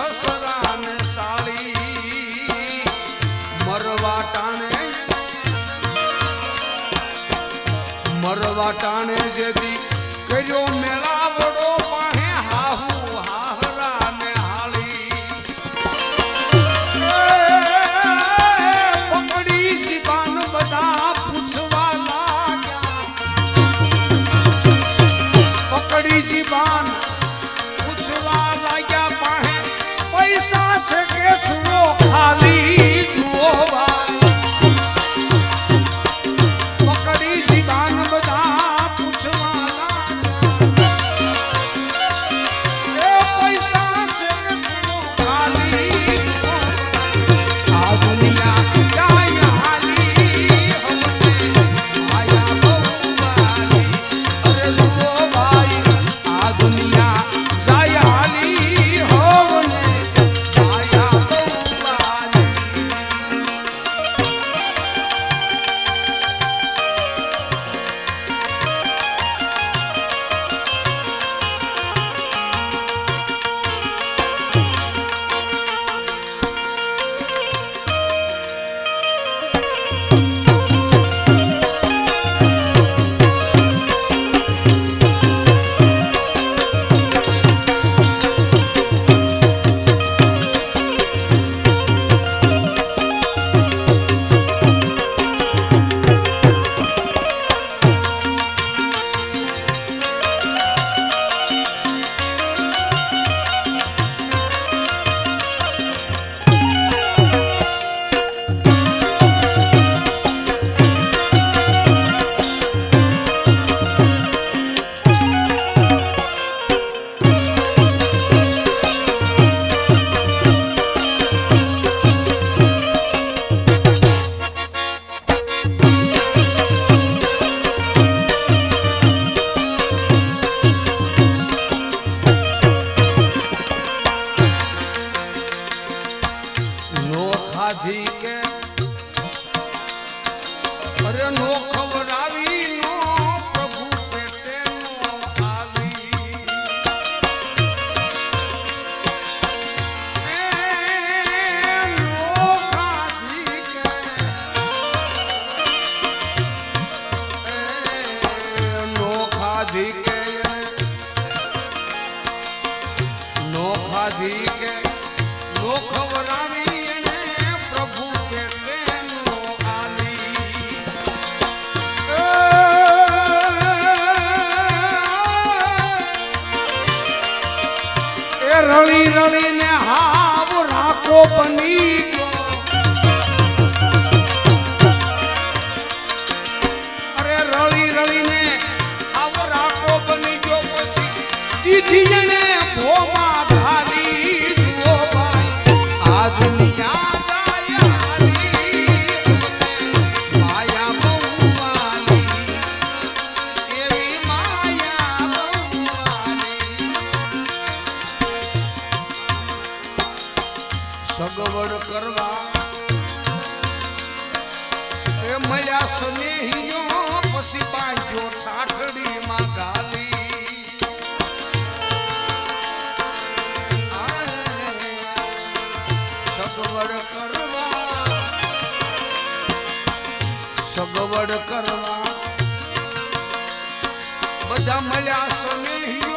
સસરાને સાળી મરવા ટાણે મરવા ટાણે જે કરવા. એ મયા સ્નેહીઓ, પછી પાંચો ઠાઠડીમાં ગાલી. સગવડ કરવા. સગવડ કરવા. બધા મળ્યા સ્નેહી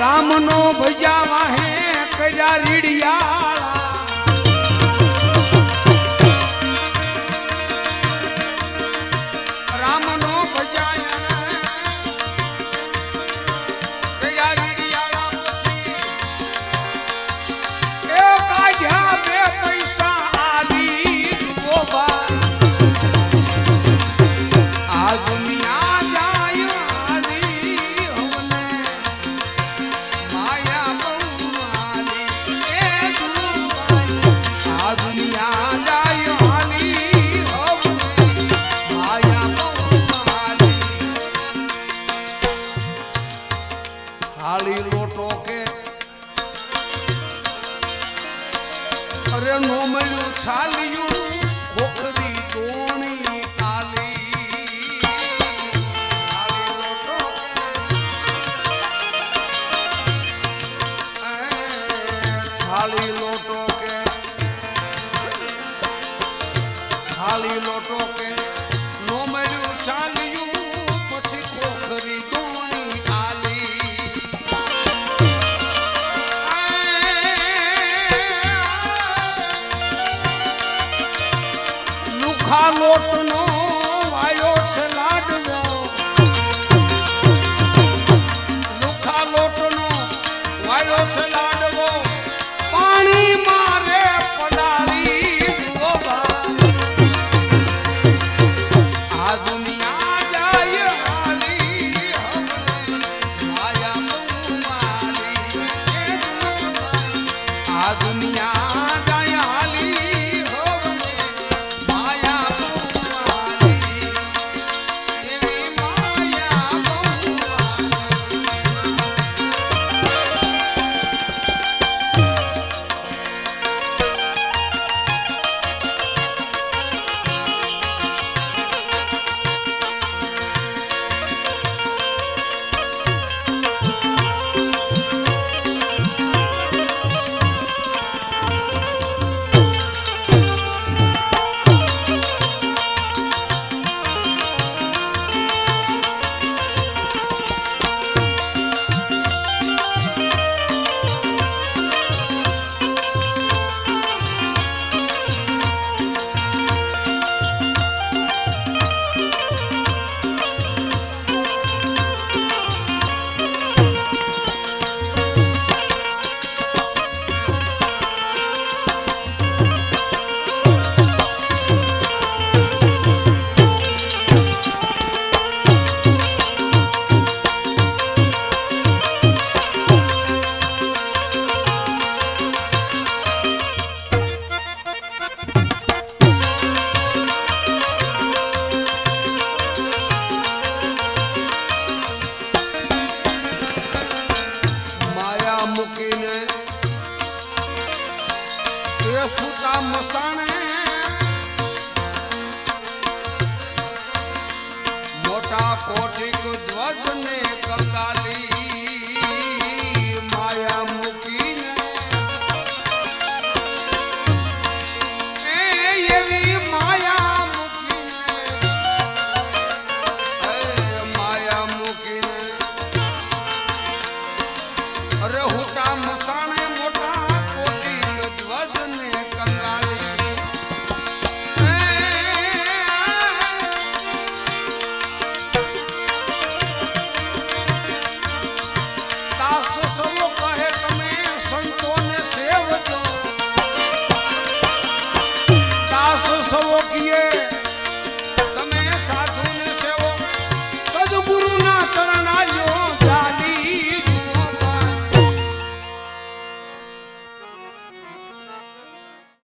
રામનો ભૈયા વાહે કર્યા રીડિયા